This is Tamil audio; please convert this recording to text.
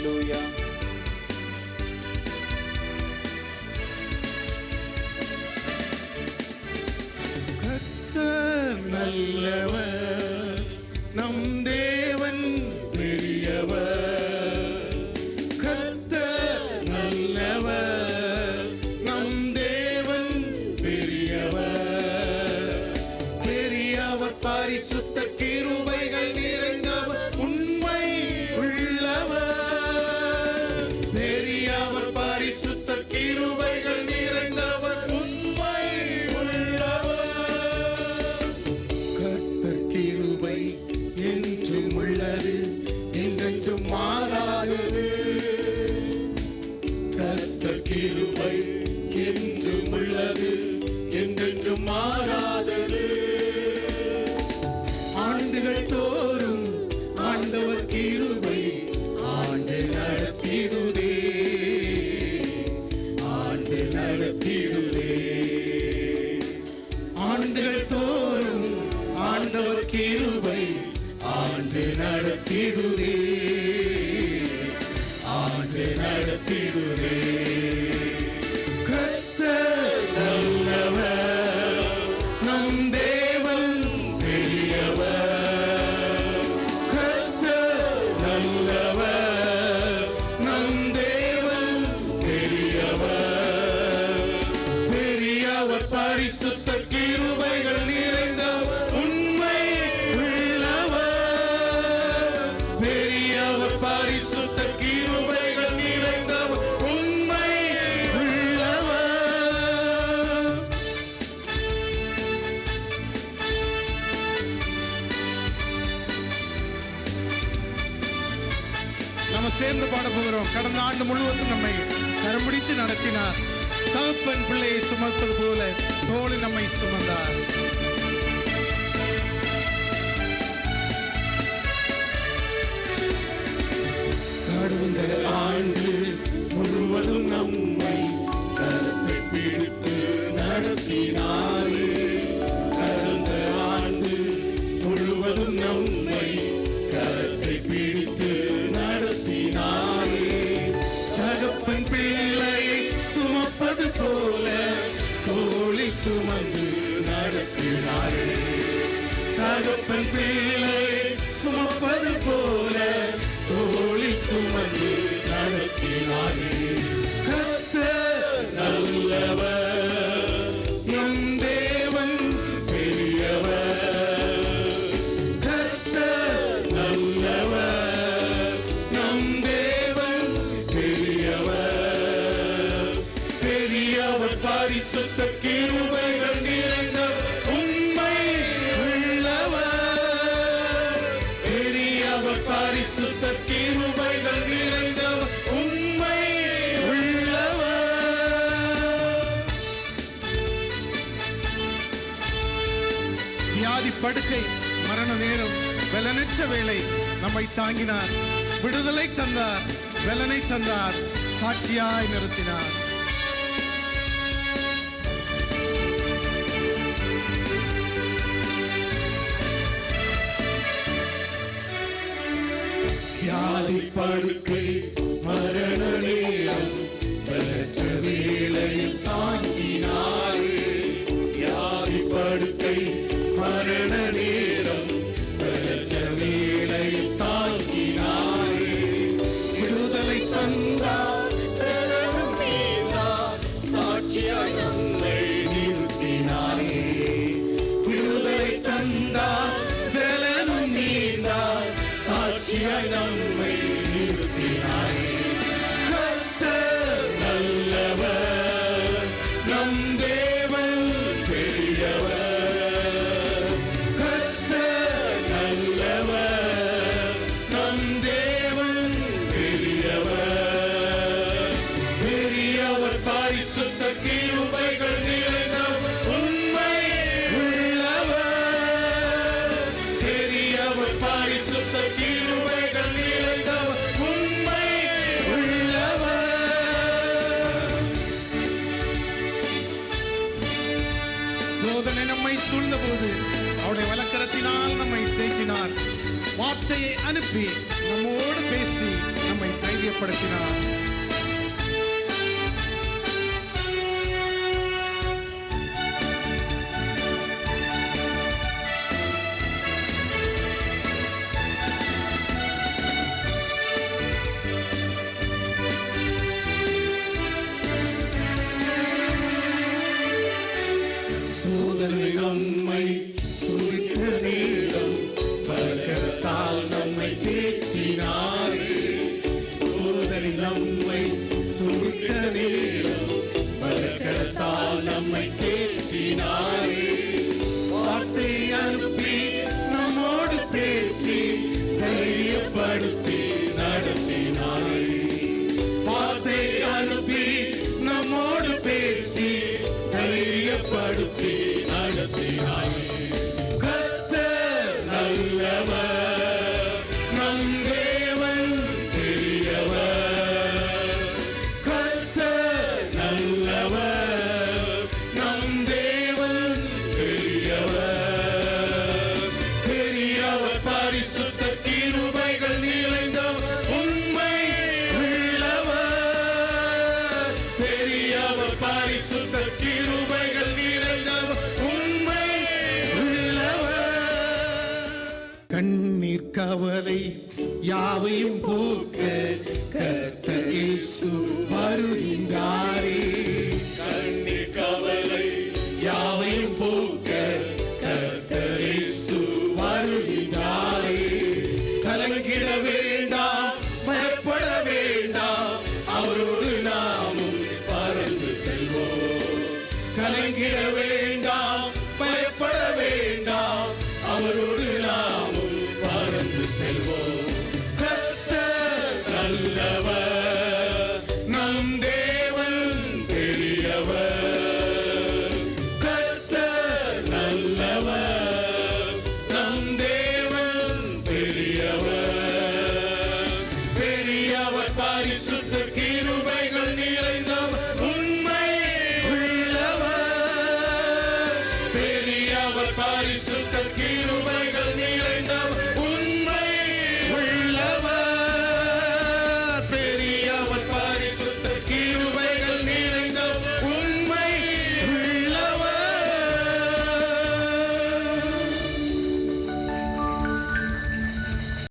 Hallelujah. நல்லவர் நம் தேவன் பெரியவர் கத்த நல்லவர் நம் தேவன் பெரியவர் பெரியவர் பரிசுத்த மாறாதது. ஆண்டுகள் தோறும் ஆண்டவர் கிருபை ஆண்டு நடத்திடுதே. ஆண்டு நடத்திடுதே. ஆண்டுகள் தோறும் ஆண்டவர் கிருபை ஆண்டு நடத்திடுதே. ஆண்டு நடத்திடுதே. பரிசுத்த கிருபைகள் நிறைந்தவர் உண்மை உள்ளவர் பெரியவர் பரிசுத்த கிருபைகள் நிறைந்தவர் உண்மை உள்ளவர் நம்ம சேர்ந்து பாட போகிறோம். கடந்த ஆண்டு முழுவதும் நம்மை கரம்பிடித்து நடத்தினார். தகப்பன் பிள்ளையை சுமப்பது போல தோழி நம்மை சுமந்தார். கடந்த ஆண்டு முழுவதும் நம்மை சுமந்து நடத்தினாரே தகப்பன் பேர் அவர் பரிசுத்த கிருபைகள் நிறைந்த உண்மை உள்ளவர். பெரியவர் பரிசுத்த கிருபைகள் நிறைந்த உண்மை உள்ளவர். வியாதி படுக்கை மரண நேரம் பலனற்ற வேலை நம்மை தாங்கினார். விடுதலை தந்தார் பலனை தந்தார் சாட்சியாய் நிறுத்தினார். வியாதி படுக்கை மரண நேரம். பரிசுத்த கிருபைகள் நிறைந்த உண்மை உள்ளவர். பெரியவர் பரிசுத்த கிருபைகள் நிறைந்த உண்மை உள்ளவர். சோதனை நம்மை சூழ்ந்தபோது அவருடைய வழக்கரத்தினால் நம்மை தேற்றினார். வார்த்தையை அனுப்பி நம்மோடு பேசி நம்மை தைரியப்படுத்தினார். away. So பரிசுத்த கிருபைகள் நிறைந்தவர் உண்மை கண்ணீர் கவலை யாவையும் போக்க கத்தரிசு பரிசுத்த